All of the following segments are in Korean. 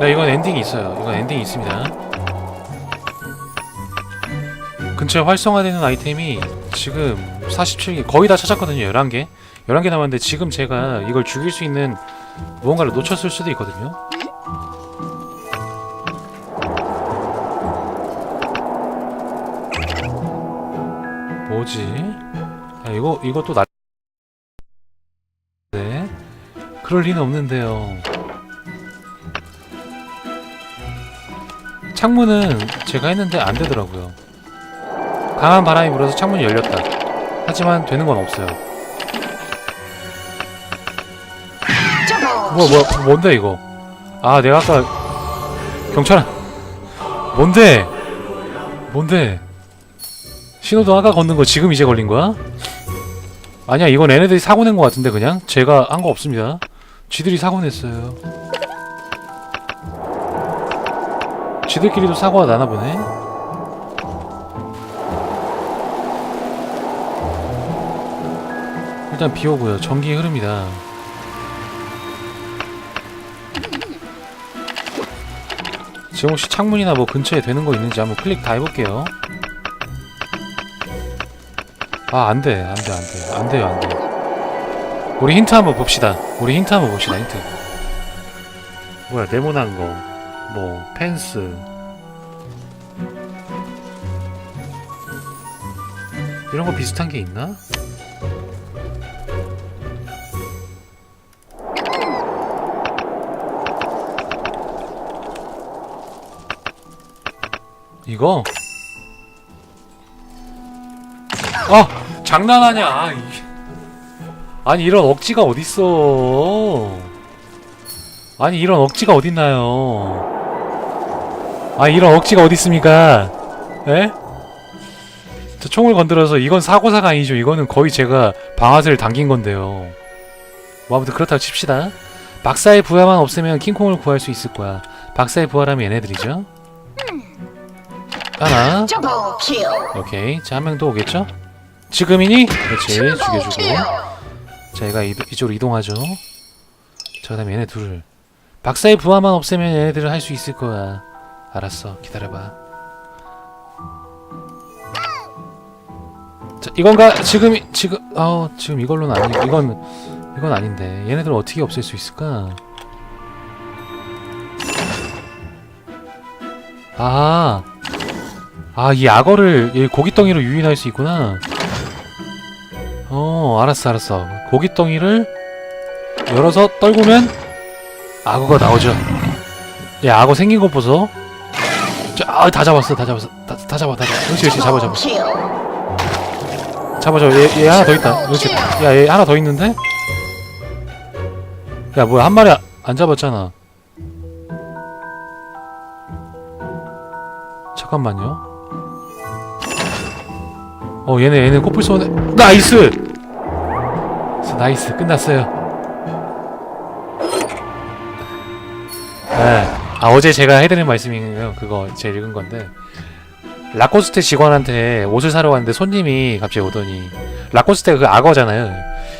네, 이건 엔딩이 있어요. 이건 엔딩이 있습니다. 근처에 활성화되는 아이템이 지금 47개 거의 다 찾았거든요. 11개. 11개 남았는데 지금 제가 이걸 죽일 수 있는 무언가를 놓쳤을 수도 있거든요. 뭐지? 야, 이거 이거 또 나. 네. 그럴 리는 없는데요. 창문은 제가 했는데 안 되더라고요. 강한 바람이 불어서 창문이 열렸다. 하지만 되는 건 없어요. 뭐, 뭐, 뭔데, 이거? 아, 내가 아까, 경찰, 뭔데? 뭔데? 신호등 아까 걷는 거 지금 이제 걸린 거야? 아니야, 이건 얘네들이 사고 낸 거 같은데, 그냥? 제가 한 거 없습니다. 쥐들이 사고 냈어요. 쥐들끼리도 사고가 나나 보네? 일단 비 오고요. 전기 흐릅니다. 지금 혹시 창문이나 뭐 근처에 되는 거 있는지 한번 클릭 다 해볼게요. 아, 안 돼. 안 돼, 안 돼. 안 돼요, 안 돼. 우리 힌트 한번 봅시다. 우리 힌트 한번 봅시다, 힌트. 뭐야, 네모난 거. 뭐, 펜스. 이런 거 비슷한 게 있나? 이거? 아! 장난하냐! 아, 이- 아니 이런 억지가 어딨어 아니 이런 억지가 어딨나요 아 이런 억지가 어딨습니까? 에? 저 총을 건드려서 이건 사고사가 아니죠. 이거는 거의 제가 방아쇠를 당긴 건데요. 뭐 아무튼 그렇다고 칩시다. 박사의 부하만 없으면 킹콩을 구할 수 있을 거야. 박사의 부하라면 얘네들이죠. 하나. 오케이. 자 한 명 더 오겠죠? 지금이니? 그렇지. 죽여주고. 저희가 이, 이쪽으로 이동하죠. 자 그 다음에 얘네 둘 박사의 부하만 없애면 얘네들을 할 수 있을 거야 알았어 기다려봐 자 이건가? 지금 지금 어 지금 이걸로는 아니 이건 이건 아닌데 얘네들 어떻게 없앨 수 있을까? 아 아, 이 악어를 이 고깃덩이로 유인할 수 있구나. 어, 알았어, 알았어. 고깃덩이를 열어서 떨구면 악어가 나오죠. 야, 악어 생긴 거 보소. 자, 아, 다 잡았어, 다 잡았어. 다, 다 잡아, 다 잡아. 그렇지, 그렇지, 잡아, 잡아. 잡아, 잡아. 얘, 얘 하나 더 있다. 그렇지. 야, 얘 하나 더 있는데? 야, 뭐야, 한 마리 아- 안 잡았잖아. 잠깐만요. 어, 얘네, 얘네 코뿔 쏘네. 나이스! 나이스, 끝났어요. 네. 아, 어제 제가 해드린 말씀이에요. 그거 제가 읽은 건데. 라코스테 직원한테 옷을 사러 갔는데 손님이 갑자기 오더니 라코스테가 그 악어잖아요.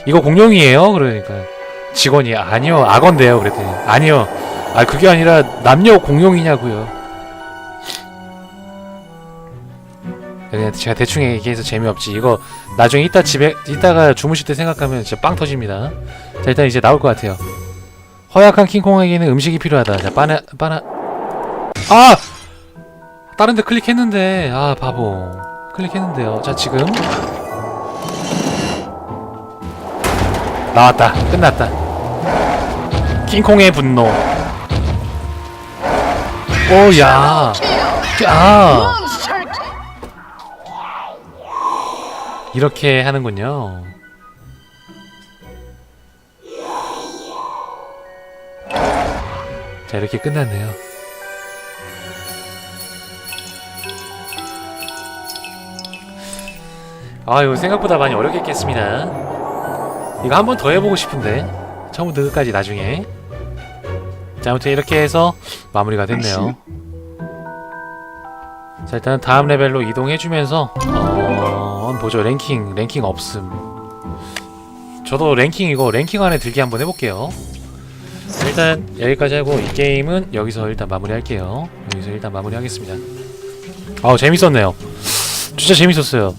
이거 공룡이에요? 그러니까 직원이 아니요 악어인데요. 그랬더니 아니요. 아 그게 아니라 남녀 공룡이냐고요. 제가 대충 얘기해서 재미없지. 이거 나중에 이따 집에 이따가 주무실 때 생각하면 진짜 빵 터집니다. 자 일단 이제 나올 것 같아요. 허약한 킹콩에게는 음식이 필요하다. 자 바나 바나. 아! 다른 데 클릭했는데. 아 바보. 클릭했는데요. 자 지금. 나왔다. 끝났다. 킹콩의 분노. 오 야. 아. Monster. 이렇게 하는군요 자 이렇게 끝났네요. 아 이거 생각보다 많이 어렵겠습니다. 이거 한 번 더 해보고 싶은데. 처음부터 끝까지 나중에. 자 아무튼 이렇게 해서 마무리가 됐네요. 자 일단 다음 레벨로 이동해주면서 어 보죠 랭킹 랭킹 없음. 저도 랭킹 이거 랭킹 안에 들게 한번 해볼게요 일단 여기까지 하고 이 게임은 여기서 일단 마무리할게요. 여기서 일단 마무리하겠습니다. 아우 재밌었네요. 진짜 재밌었어요.